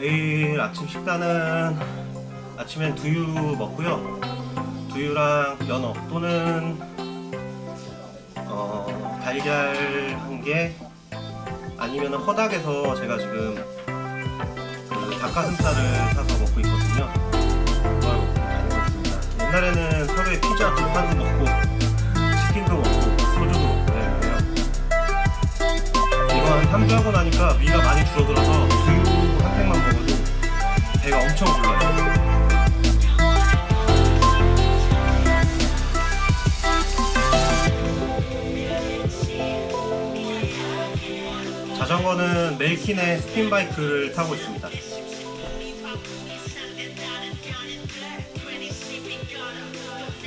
내일 아침 식단은 아침엔 두유 먹고요. 두유랑 연어 또는 어, 달걀 한 개 아니면 허닥에서 제가 지금 그 닭가슴살을 사서 먹고 있거든요. 그걸 다니고 있습니다. 옛날에는 하루에 피자 두 판도 먹고 치킨도 먹고 소주도 먹고 그래요. 이거 한 3주 하고 나니까 위가 많이 줄어들어서 한 배가 엄청 불러요. 자전거는 멜킨의 스핀바이크를 타고 있습니다.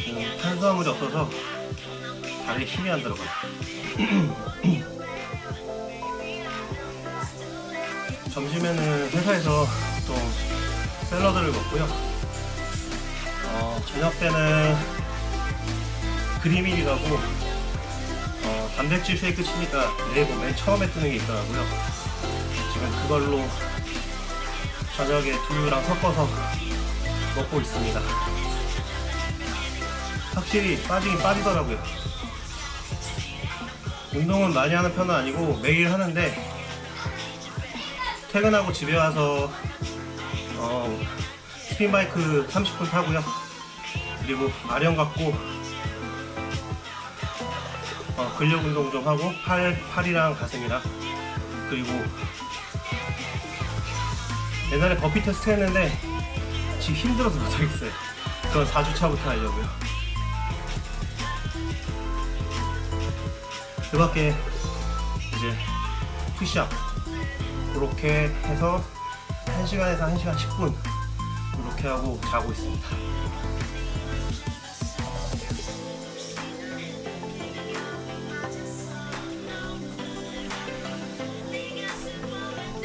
음, 탄수화물이 없어서 다리에 힘이 안 들어가요. 점심에는 회사에서 또 샐러드를 먹고요. 어, 저녁 때는 그리밀이라고 어, 단백질 쉐이크 치니까 네이버 맨 처음에 뜨는 게 있더라고요. 지금 그걸로 저녁에 두유랑 섞어서 먹고 있습니다. 확실히 빠지긴 빠지더라고요. 운동은 많이 하는 편은 아니고 매일 하는데 퇴근하고 집에 와서 어, 스핀바이크 30분 타고요. 그리고 아령 갖고 어, 근력 운동 좀 하고 팔, 팔이랑 가슴이랑 그리고 옛날에 버피 테스트 했는데 지금 힘들어서 못하겠어요. 그건 4주차부터 하려고요. 그 밖에 이제 푸시업 그렇게 해서 1시간에서 1시간 10분 이렇게 하고 자고 있습니다.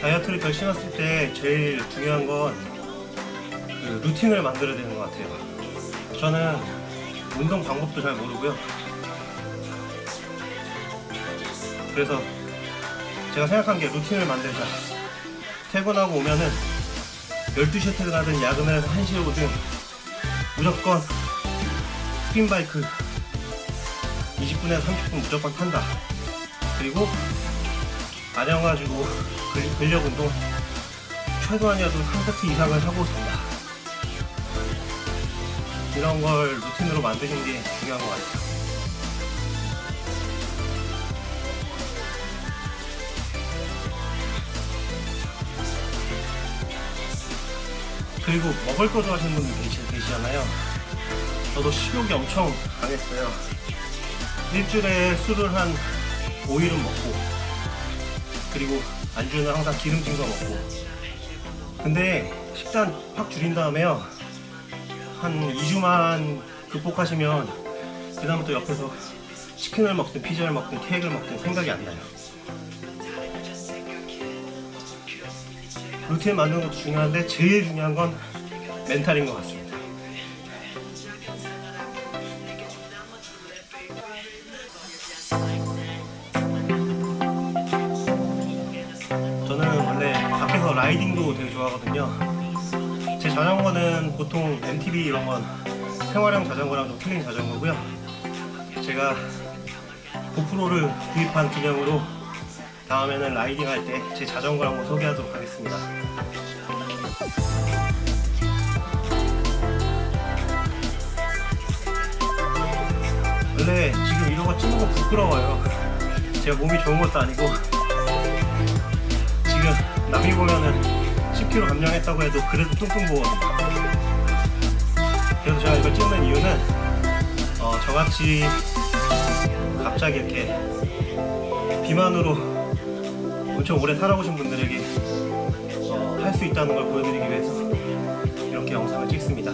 다이어트를 결심했을 때 제일 중요한 건 그 루틴을 만들어야 되는 것 같아요. 저는 운동 방법도 잘 모르고요. 그래서 제가 생각한 게 루틴을 만들자. 퇴근하고 오면은 12시에 퇴근하든 야근을 해서 1시에 오든 무조건 스핀바이크 20분에서 30분 무조건 탄다. 그리고 아령 가지고 근- 근력 운동 최소한이라도 3세트 이상을 하고 잔다. 이런 걸 루틴으로 만드는 게 중요한 것 같아요. 그리고 먹을 거 좋아하시는 분들 계시, 계시잖아요. 저도 식욕이 엄청 강했어요. 일주일에 술을 한 5일은 먹고, 그리고 안주는 항상 기름진 거 먹고. 근데 식단 확 줄인 다음에요. 한 2주만 극복하시면, 그다음부터 옆에서 치킨을 먹든 피자를 먹든 케이크를 먹든 생각이 안 나요. 루틴 만드는 것도 중요한데 제일 중요한 건 멘탈인 것 같습니다. 저는 원래 밖에서 라이딩도 되게 좋아하거든요. 제 자전거는 보통 MTB 이런 건 생활용 자전거랑 좀 틀린 자전거고요. 제가 고프로를 구입한 기념으로 다음에는 라이딩 할 때 제 자전거 한번 소개하도록 하겠습니다. 원래 지금 이런 거 찍는 거 부끄러워요. 제가 몸이 좋은 것도 아니고 지금 남이 보면은 10kg 감량했다고 해도 그래도 뚱뚱 보거든요. 그래서 제가 이걸 찍는 이유는 어, 저같이 갑자기 이렇게 비만으로 엄청 오래 살아오신 분들에게 어, 할수 있다는 걸 보여드리기 위해서 이렇게 영상을 찍습니다.